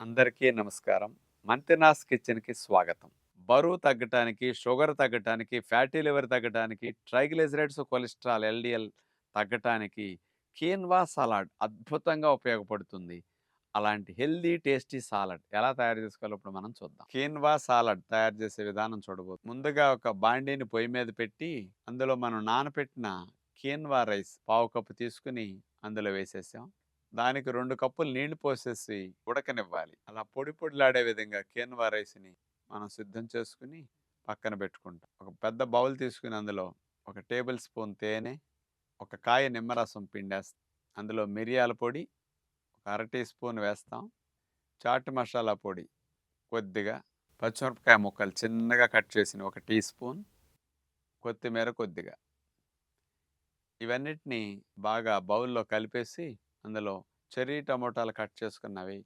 అందరికీ నమస్కారం. మంతినాస్ కిచెన్కి స్వాగతం. బరువు తగ్గటానికి షుగర్ తగ్గటానికి ఫ్యాటీ లివర్ తగ్గటానికి ట్రైగ్లిజరైడ్స్ కొలెస్ట్రాల్ ఎల్డిఎల్ తగ్గటానికి కీన్వా సలాడ్ అద్భుతంగా ఉపయోగపడుతుంది. అలాంటి హెల్దీ టేస్టీ సాలడ్ ఎలా తయారు చేసుకోవాలో ఇప్పుడు మనం చూద్దాం. కీన్వా సాలడ్ తయారు చేసే విధానం చూడబోతుంది ముందుగా ఒక బాండీని పొయ్యి మీద పెట్టి అందులో మనం నానపెట్టిన కీన్వా రైస్ పావు కప్పు తీసుకుని అందులో వేసేసాం. దానికి రెండు కప్పులు నీళ్ళు పోసేసి ఉడకనివ్వాలి. అలా పొడి పొడిలాడే విధంగా కేన్వా రైస్ని మనం సిద్ధం చేసుకుని పక్కన పెట్టుకుంటాం. ఒక పెద్ద బౌల్ తీసుకుని అందులో ఒక టేబుల్ స్పూన్ తేనె ఒక కాయ నిమ్మరసం పిండేస్తాం. అందులో మిరియాల పొడి ఒక అర టీ స్పూన్ వేస్తాం. చాట్ మసాలా పొడి కొద్దిగా పచ్చిమిరపకాయ ముక్కలు చిన్నగా కట్ చేసిన ఒక టీ స్పూన్ కొత్తిమీర కొద్దిగా. ఇవన్నిటిని బాగా బౌల్లో కలిపేసి అందులో చెర్రీ టమోటాలు కట్ చేసుకున్నవి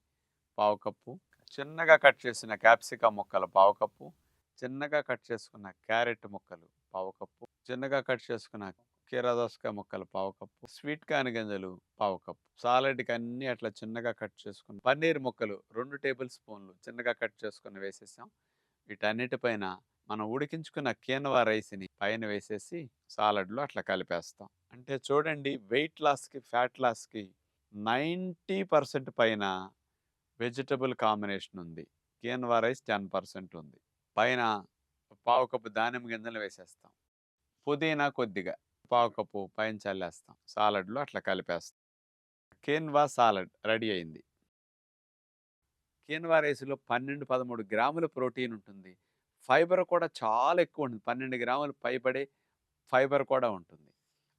పావు కప్పు. చిన్నగా కట్ చేసిన క్యాప్సికా ముక్కలు పావు కప్పు. చిన్నగా కట్ చేసుకున్న క్యారెట్ ముక్కలు పావు కప్పు. చిన్నగా కట్ చేసుకున్న కీరదోసకాయ ముక్కలు పావు కప్పు. స్వీట్ కాని గింజలు పావు కప్పు. సాలడ్కి అన్నీ అట్లా చిన్నగా కట్ చేసుకుని పన్నీర్ ముక్కలు రెండు టేబుల్ స్పూన్లు చిన్నగా కట్ చేసుకుని వేసేసాం. వీటన్నిటిపైన మనం ఉడికించుకున్న కీనవా రైస్ని పైన వేసేసి సాలడ్లో అట్లా కలిపేస్తాం. అంటే చూడండి వెయిట్ లాస్కి ఫ్యాట్ లాస్కి నైంటీ పర్సెంట్ పైన వెజిటబుల్ కాంబినేషన్ ఉంది. కేన్వా రైస్ టెన్ పర్సెంట్ ఉంది. పైన పావు కప్పు దానిమ్మ గింజలు వేసేస్తాం. పుదీనా కొద్దిగా పావు కప్పు పైన చల్లేస్తాం. సాలడ్లో అట్లా కలిపేస్తాం. కీన్వా సాలడ్ రెడీ అయింది. కీన్వా రైస్లో పన్నెండు పదమూడు గ్రాముల ప్రోటీన్ ఉంటుంది. ఫైబర్ కూడా చాలా ఎక్కువ ఉంటుంది. పన్నెండు గ్రాములు పైబడే ఫైబర్ కూడా ఉంటుంది.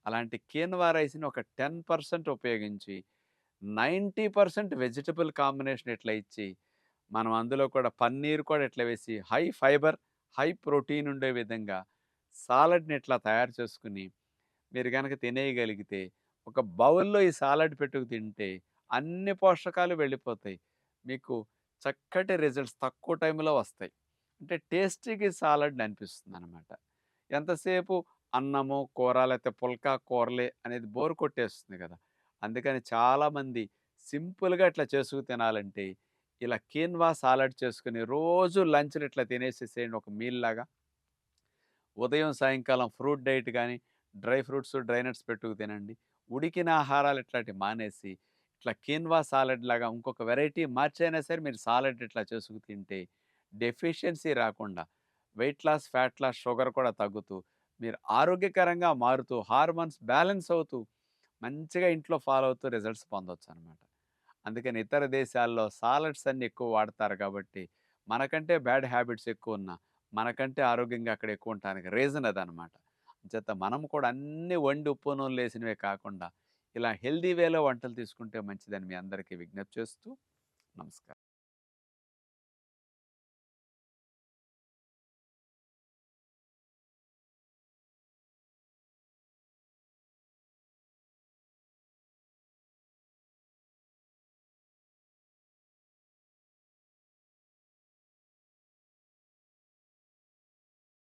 అలాంటి కీన్వా రైస్ని ఒక టెన్ పర్సెంట్ ఉపయోగించి నైంటీ పర్సెంట్ వెజిటబుల్ కాంబినేషన్ ఇట్లా ఇచ్చి మనం అందులో కూడా పన్నీర్ కూడా ఇట్లా వేసి హై ఫైబర్ హై ప్రోటీన్ ఉండే విధంగా సాలడ్ని ఇట్లా తయారు చేసుకుని మీరు కనుక తినేయగలిగితే ఒక బౌల్లో ఈ సాలడ్ పెట్టుకు తింటే అన్ని పోషకాలు వెళ్ళిపోతాయి. మీకు చక్కటి రిజల్ట్స్ తక్కువ టైంలో వస్తాయి. అంటే టేస్టీకి సాలడ్ అనిపిస్తుంది అనమాట ఎంతసేపు అన్నము కూర లేకపోతే పుల్కా కూరలే అనేది బోర్ కొట్టేస్తుంది కదా! అందుకని చాలామంది సింపుల్గా ఇట్లా చేసుకు తినాలంటే ఇలా కీన్వా సాలడ్ చేసుకుని రోజు లంచ్లు ఇట్లా తినేసేసేయండి ఒక మీల్ లాగా. ఉదయం సాయంకాలం ఫ్రూట్ డైట్ కానీ డ్రై ఫ్రూట్స్ డ్రై నట్స్ పెట్టుకు తినండి. ఉడికిన ఆహారాలు ఇట్లాంటివి మానేసి ఇట్లా కీన్వా సాలడ్ లాగా ఇంకొక వెరైటీ మార్చైనా సరే మీరు సాలడ్ ఇట్లా చేసుకు తింటే డెఫిషియన్సీ రాకుండా weight loss fat loss sugar కూడా తగ్గుతూ మీరు ఆరోగ్యకరంగా మారుతూ హార్మోన్స్ బ్యాలెన్స్ అవుతూ మంచిగా ఇంట్లో ఫాలో అవుతూ రిజల్ట్స్ పొందవచ్చు అనమాట అందుకని ఇతర దేశాల్లో సాలడ్స్ అన్ని ఎక్కువ వాడతారు కాబట్టి మనకంటే బ్యాడ్ హ్యాబిట్స్ ఎక్కువ ఉన్నా మనకంటే ఆరోగ్యంగా అక్కడ ఎక్కువ ఉండటానికి రీజన్ అదనమాట. చేత మనం కూడా అన్ని వండి ఉప్పు నూనెలు వేసినవే కాకుండా ఇలా హెల్దీ వేలో వంటలు తీసుకుంటే మంచిదని మీ అందరికీ విజ్ఞప్తి చేస్తూ నమస్కారం.